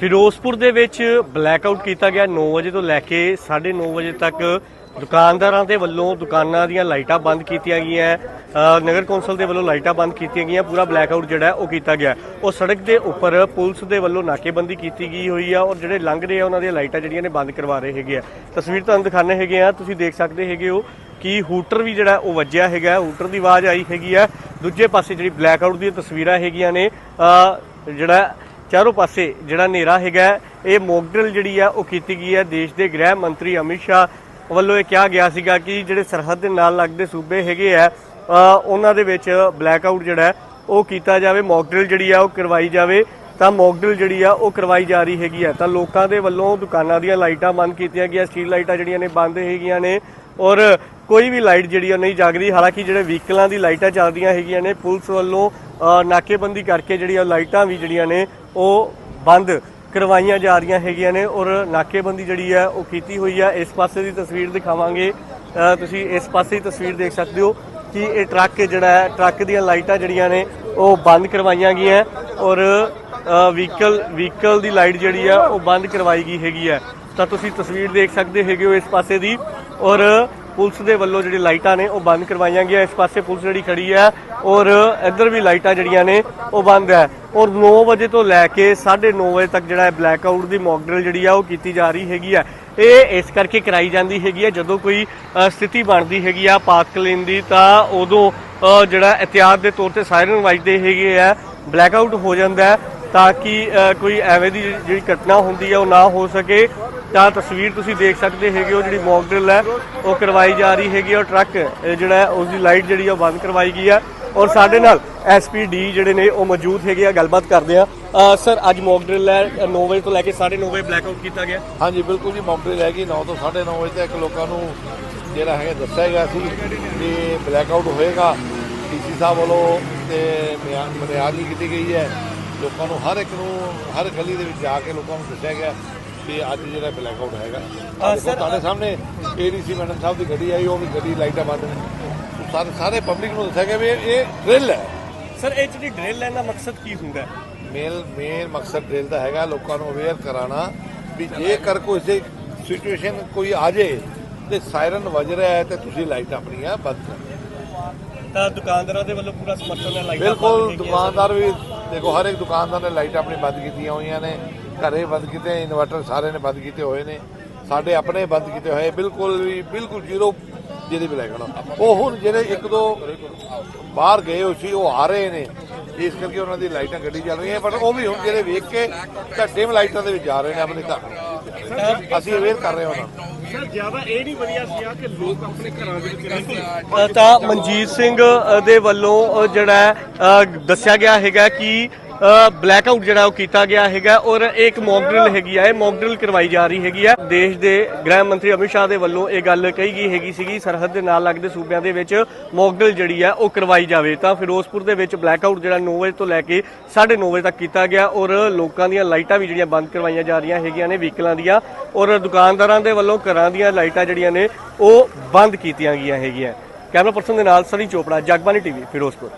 ਫਿਰੋਜ਼ਪੁਰ ਦੇ ਵਿੱਚ ਬਲੈਕਆਊਟ ਕੀਤਾ ਗਿਆ 9 ਵਜੇ ਤੋਂ ਲੈ ਕੇ 9:30 ਵਜੇ ਤੱਕ। ਦੁਕਾਨਦਾਰਾਂ ਦੇ ਵੱਲੋਂ ਦੁਕਾਨਾਂ ਦੀਆਂ ਲਾਈਟਾਂ ਬੰਦ ਕੀਤੀਆਂ ਗਈਆਂ ਨਗਰ ਕੌਂਸਲ ਦੇ ਵੱਲੋਂ ਲਾਈਟਾਂ ਬੰਦ ਕੀਤੀਆਂ ਗਈਆਂ, ਪੂਰਾ ਬਲੈਕਆਊਟ ਜਿਹੜਾ ਉਹ ਕੀਤਾ ਗਿਆ। ਉਹ ਸੜਕ ਦੇ ਉੱਪਰ ਪੁਲਿਸ ਦੇ ਵੱਲੋਂ ਨਾਕੇਬੰਦੀ ਕੀਤੀ ਗਈ ਹੋਈ ਆ ਔਰ ਜਿਹੜੇ ਲੰਘ ਰਹੇ ਆ ਉਹਨਾਂ ਦੀਆਂ ਲਾਈਟਾਂ ਜਿਹੜੀਆਂ ਨੇ ਬੰਦ ਕਰਵਾ ਰਹੇ ਹੈਗੇ ਆ। ਤਸਵੀਰ ਤੁਹਾਨੂੰ ਦਿਖਾਣੇ ਹੈਗੇ ਆ, ਤੁਸੀਂ ਦੇਖ ਸਕਦੇ ਹੈਗੇ ਹੋ ਕਿ ਹੂਟਰ ਵੀ ਜਿਹੜਾ ਉਹ ਵੱਜਿਆ ਹੈਗਾ, ਹੂਟਰ ਦੀ ਆਵਾਜ਼ ਆਈ ਹੈਗੀ ਆ। ਦੂਜੇ ਪਾਸੇ ਜਿਹੜੀ ਬਲੈਕਆਊਟ ਦੀਆਂ ਤਸਵੀਰਾਂ ਹੈਗੀਆਂ ਨੇ ਜਿਹੜਾ ਚਾਰੋਂ ਪਾਸੇ ਜਿਹੜਾ ਹਨੇਰਾ ਹੈਗਾ ਇਹ ਮੌਕਡਰਿਲ ਜਿਹੜੀ ਆ ਉਹ ਕੀਤੀ ਗਈ ਹੈ। ਦੇਸ਼ ਦੇ ਗ੍ਰਹਿ ਮੰਤਰੀ ਅਮਿਤ ਸ਼ਾਹ ਵੱਲੋਂ ਇਹ ਕਿਹਾ ਗਿਆ ਸੀਗਾ ਕਿ ਜਿਹੜੇ ਸਰਹੱਦ ਦੇ ਨਾਲ ਲੱਗਦੇ ਸੂਬੇ ਹੈਗੇ ਆ ਉਹਨਾਂ ਦੇ ਵਿੱਚ ਬਲੈਕ ਆਊਟ ਜਿਹੜਾ ਉਹ ਕੀਤਾ ਜਾਵੇ ਮੌਕਡਰਿਲ ਜਿਹੜੀ ਆ, ਉਹ ਕਰਵਾਈ ਜਾਵੇ। ਤਾਂ ਮੌਕਡਰਿਲ ਜਿਹੜੀ ਆ, ਉਹ ਕਰਵਾਈ ਜਾ ਰਹੀ ਹੈਗੀ ਆ। ਤਾਂ ਲੋਕਾਂ ਦੇ ਵੱਲੋਂ ਦੁਕਾਨਾਂ ਦੀਆਂ ਲਾਈਟਾਂ ਬੰਦ ਕੀਤੀਆਂ ਗਈਆਂ, ਸਟਰੀਟ ਲਾਈਟਾਂ ਜਿਹੜੀਆਂ ਨੇ, ਬੰਦ ਹੈਗੀਆਂ ਨੇ। ਔਰ ਕੋਈ ਵੀ ਲਾਈਟ ਜਿਹੜੀ ਉਹ ਨਹੀਂ ਜਗਦੀ। ਹਾਲਾਂਕਿ ਜਿਹੜੇ ਵਹੀਕਲਾਂ ਦੀ ਲਾਈਟਾਂ ਚੱਲਦੀਆਂ ਹੈਗੀਆਂ ਨੇ, ਪੁਲਿਸ ਵੱਲੋਂ ਨਾਕੇਬੰਦੀ ਕਰਕੇ ਜਿਹੜੀਆਂ ਲਾਈਟਾਂ ਵੀ ਜਿਹੜੀਆਂ ਨੇ, ਉਹ ਬੰਦ ਕਰਵਾਈਆਂ ਜਾ ਰਹੀਆਂ ਹੈਗੀਆਂ ਨੇ ਔਰ ਨਾਕੇਬੰਦੀ ਜਿਹੜੀ ਹੈ, ਉਹ ਕੀਤੀ ਹੋਈ ਹੈ। ਇਸ ਪਾਸੇ ਦੀ ਤਸਵੀਰ ਦਿਖਾਵਾਂਗੇ। ਤੁਸੀਂ ਇਸ ਪਾਸੇ ਦੀ ਤਸਵੀਰ ਦੇਖ ਸਕਦੇ ਹੋ ਕਿ ਇਹ ਟਰੱਕ ਜਿਹੜਾ ਹੈ, ਟਰੱਕ ਦੀਆਂ ਲਾਈਟਾਂ ਜਿਹੜੀਆਂ ਨੇ, ਉਹ ਬੰਦ ਕਰਵਾਈਆਂ ਗਈਆਂ ਔਰ ਵਹੀਕਲ ਵਹੀਕਲ ਦੀ ਲਾਈਟ ਜਿਹੜੀ ਆ ਉਹ ਬੰਦ ਕਰਵਾਈ ਗਈ ਹੈਗੀ ਹੈ। ਤਾਂ ਤੁਸੀਂ ਤਸਵੀਰ ਦੇਖ ਸਕਦੇ ਹੈਗੇ ਹੋ ਇਸ ਪਾਸੇ ਦੀ ਔਰ ਪੁਲਿਸ ਦੇ ਵੱਲੋਂ ਜਿਹੜੀ ਲਾਈਟਾਂ ਨੇ, ਉਹ ਬੰਦ ਕਰਵਾਈਆਂ ਗਈਆਂ। ਇਸ ਪਾਸੇ ਪੁਲਿਸ ਜਿਹੜੀ ਖੜੀ ਹੈ ਔਰ ਇੱਧਰ ਵੀ ਲਾਈਟਾਂ ਜਿਹੜੀਆਂ ਨੇ ਉਹ ਬੰਦ ਹੈ। ਔਰ 9 ਵਜੇ ਤੋਂ ਲੈ ਕੇ 9:30 ਵਜੇ ਤੱਕ ਜਿਹੜਾ ਹੈ ਬਲੈਕ ਆਊਟ ਦੀ ਮੌਕ ਡਰਿਲ ਜਿਹੜੀ ਆ ਉਹ ਕੀਤੀ ਜਾ ਰਹੀ ਹੈਗੀ ਆ। ਇਹ ਇਸ ਕਰਕੇ ਕਰਾਈ ਜਾਂਦੀ ਹੈਗੀ ਆ ਜਦੋਂ ਕੋਈ ਸਥਿਤੀ ਬਣਦੀ ਹੈਗੀ ਆ ਪਾਤਕਲੀਨ ਦੀ ਤਾਂ ਉਦੋਂ ਜਿਹੜਾ ਇhtiyਾਤ ਦੇ ਤੌਰ ਤੇ ਸਾਇਰਨ ਵੱਜਦੇ ਹੈਗੇ ਆ ਬਲੈਕਆਊਟ ਹੋ ਜਾਂਦਾ ਹੈ ਤਾਂ ਕਿ ਕੋਈ ਐਵੇਂ ਦੀ ਜਿਹੜੀ ਘਟਨਾ ਹੁੰਦੀ ਹੈ ਉਹ ਨਾ ਹੋ ਸਕੇ। ਤਾਂ ਤਸਵੀਰ ਤੁਸੀਂ ਦੇਖ ਸਕਦੇ ਹੈਗੇ ਉਹ ਜਿਹੜੀ ਮੌਕ ਡਰਿਲ ਹੈ ਉਹ ਕਰਵਾਈ ਜਾ ਰਹੀ ਹੈਗੀ ਔਰ ਟਰੱਕ ਜਿਹੜਾ ਹੈ, ਉਸ ਦੀ ਲਾਈਟ ਜਿਹੜੀ ਆ ਉਹ ਬੰਦ ਕਰਵਾਈ ਗਈ ਹੈ ਔਰ ਸਾਡੇ ਨਾਲ ਐਸਪੀਡੀ ਜਿਹੜੇ ਨੇ ਉਹ ਮੌਜੂਦ ਹੈਗੇ ਆ ਗੱਲਬਾਤ ਕਰਦੇ ਆ। ਸਰ ਅੱਜ ਮੌਕ ਡਰਿਲ ਹੈ 9 ਵਜੇ ਤੋਂ ਲੈ ਕੇ 9:30 ਵਜੇ ਬਲੈਕਆਊਟ ਕੀਤਾ ਗਿਆ। ਹਾਂਜੀ ਬਿਲਕੁਲ ਜੀ ਮੌਕਡਰਿਲ ਰਹਿ ਗਈ 9 ਤੋਂ 9:30 ਵਜੇ ਤੱਕ ਲੋਕਾਂ ਨੂੰ ਜਿਹੜਾ ਹੈਗਾ ਦੱਸਿਆ ਗਿਆ ਸੀ ਕਿ ਬਲੈਕਆਊਟ ਹੋਏਗਾ। ਡੀਸੀ ਸਾਹਿਬ ਵੱਲੋਂ ਤੇ ਮਰਿਆਦ ਵੀ ਕੀਤੀ ਗਈ ਹੈ। ਲੋਕਾਂ ਨੂੰ ਹਰ ਇੱਕ ਨੂੰ ਹਰ ਗਲੀ ਦੇ ਵਿੱਚ ਜਾ ਕੇ ਲੋਕਾਂ ਨੂੰ ਦੱਸਿਆ ਗਿਆ ਕਿ ਅੱਜ ਜਿਹੜਾ ਬਲੈਕਆਊਟ ਹੈਗਾ। ਆਹ ਦੇਖੋ ਤੁਹਾਡੇ ਸਾਹਮਣੇ ਏਡੀਸੀ ਮੈਡਮ ਸਾਹਿਬ ਦੀ ਗੱਡੀ ਆਈ ਉਹ ਵੀ ਗੱਡੀ ਲਾਈਟਾਂ ਬੰਦ ਨੇ। ਸਾਰੇ ਪਬਲਿਕ ਨੂੰ ਦੱਸਿਆ ਗਿਆ ਵੀ ਇਹ- ਡਰਿਲ ਹੈ। ਸਰ ਇਹ ਜਿਹੜੀ ਡਰਿਲ ਲੈਣ ਦਾ ਮਕਸਦ ਕੀ ਹੁੰਦਾ ਹੈ? ਮੇਨ ਮਕਸਦ ਡਰਿਲ ਦਾ ਹੈਗਾ ਲੋਕਾਂ ਨੂੰ ਅਵੇਅਰ ਕਰਾਉਣਾ ਵੀ ਜੇਕਰ ਕੋਈ ਸੇ ਸਿਚੁਏਸ਼ਨ ਕੋਈ ਆ ਜੇ ਤੇ ਸਾਇਰਨ ਵੱਜ ਰਿਹਾ ਹੈ ਤੇ ਤੁਸੀਂ ਲਾਈਟ ਆਪਣੀਆਂ ਬੰਦ ਕਰੋ। ਤਾਂ ਦੁਕਾਨਦਾਰਾਂ ਦੇ ਵੱਲੋਂ ਪੂਰਾ ਸਮਰਥਨ ਹੈ ਲਾਈਟਾਂ ਬਿਲਕੁਲ ਦੁਕਾਨਦਾਰ ਵੀ ਦੇਖੋ ਹਰ ਇੱਕ ਦੁਕਾਨਦਾਰ ਨੇ ਲਾਈਟ ਆਪਣੀ ਬੰਦ ਕੀਤੀਆਂ ਹੋਈਆਂ ਨੇ ਘਰੇ ਬੰਦ ਕੀਤੇ ਇਨਵਰਟਰ ਸਾਰੇ ਨੇ ਬੰਦ ਕੀਤੇ ਹੋਏ ਨੇ ਸਾਡੇ ਆਪਣੇ ਬੰਦ ਕੀਤੇ ਹੋਏ ਬਿਲਕੁਲ ਵੀ ਬਿਲਕੁਲ ਜ਼ੀਰੋ ਜਿਹਦੀ ਵੀ ਲੱਗਣਾ ਉਹ ਹੁਣ ਜਿਹੜੇ ਇੱਕ ਦੋ ਬਾਹਰ ਗਏ ਹੋਏ ਸੀ ਉਹ ਆ ਰਹੇ ਨੇ। ਇਸ ਕਰਕੇ ਉਹਨਾਂ ਦੀ ਲਾਈਟਾਂ ਗੱਡੀ ਚੱਲ ਰਹੀਆਂ ਪਰ ਉਹ ਵੀ ਹੁਣ ਜਿਹੜੇ ਵੇਖ ਕੇ ਡਿਮ ਲਾਈਟਾਂ ਦੇ ਵਿੱਚ ਜਾ ਰਹੇ ਨੇ ਆਪਣੇ ਘਰ। ਅਸੀਂ ਅਵੇਅਰ ਕਰ ਰਹੇ ਹਾਂ ਉਹਨਾਂ ਨੂੰ। ਸਰ ਜ਼ਿਆਦਾ ਇਹ ਨਹੀਂ ਵਧੀਆ ਸੀਗਾ ਕਿ ਲੋਕ ਆਪਣੇ ਘਰਾਂ ਦੇ ਵਿੱਚ ਤਾਂ ਮਨਜੀਤ ਸਿੰਘ ਦੇ ਵੱਲੋਂ ਜਿਹੜਾ ਹੈ, ਦੱਸਿਆ ਗਿਆ ਹੈਗਾ ਕਿ ਬਲੈਕ ਆਊਟ ਜਿਹੜਾ ਉਹ ਕੀਤਾ ਗਿਆ ਹੈਗਾ ਔਰ ਇਹ ਇੱਕ ਮੌਕ ਡਰਿਲ ਹੈਗੀ ਆ, ਇਹ ਮੌਕ ਡਰਿਲ ਕਰਵਾਈ ਜਾ ਰਹੀ ਹੈਗੀ ਆ। ਦੇਸ਼ ਦੇ ਗ੍ਰਹਿ ਮੰਤਰੀ ਅਮਿਤ ਸ਼ਾਹ ਦੇ ਵੱਲੋਂ ਇਹ ਗੱਲ ਕਹੀ ਗਈ ਹੈਗੀ ਸੀਗੀ, ਸਰਹੱਦ ਦੇ ਨਾਲ ਲੱਗਦੇ ਸੂਬਿਆਂ ਦੇ ਵਿੱਚ ਮੌਕ ਡਰਿਲ ਜਿਹੜੀ ਆ ਉਹ ਕਰਵਾਈ ਜਾਵੇ। ਤਾਂ ਫਿਰੋਜ਼ਪੁਰ ਦੇ ਵਿੱਚ ਬਲੈਕ ਆਊਟ ਜਿਹੜਾ 9 ਵਜੇ ਤੋਂ ਲੈ ਕੇ 9:30 ਵਜੇ ਤੱਕ ਕੀਤਾ ਗਿਆ ਔਰ ਲੋਕਾਂ ਦੀਆਂ ਲਾਈਟਾਂ ਵੀ ਜਿਹੜੀਆਂ ਬੰਦ ਕਰਵਾਈਆਂ ਜਾ ਰਹੀਆਂ ਹੈਗੀਆਂ ਨੇ ਵਹੀਕਲਾਂ ਦੀਆਂ ਔਰ ਦੁਕਾਨਦਾਰਾਂ ਦੇ ਵੱਲੋਂ ਘਰਾਂ ਦੀਆਂ ਲਾਈਟਾਂ ਜਿਹੜੀਆਂ ਨੇ ਉਹ ਬੰਦ ਕੀਤੀਆਂ ਗਈਆਂ ਹੈਗੀਆਂ। ਕੈਮਰਾ ਪਰਸਨ ਦੇ ਨਾਲ ਸਨੀ ਚੋਪੜਾ ਜਗਬਾਨੀ ਟੀਵੀ, ਫਿਰੋਜ਼ਪੁਰ।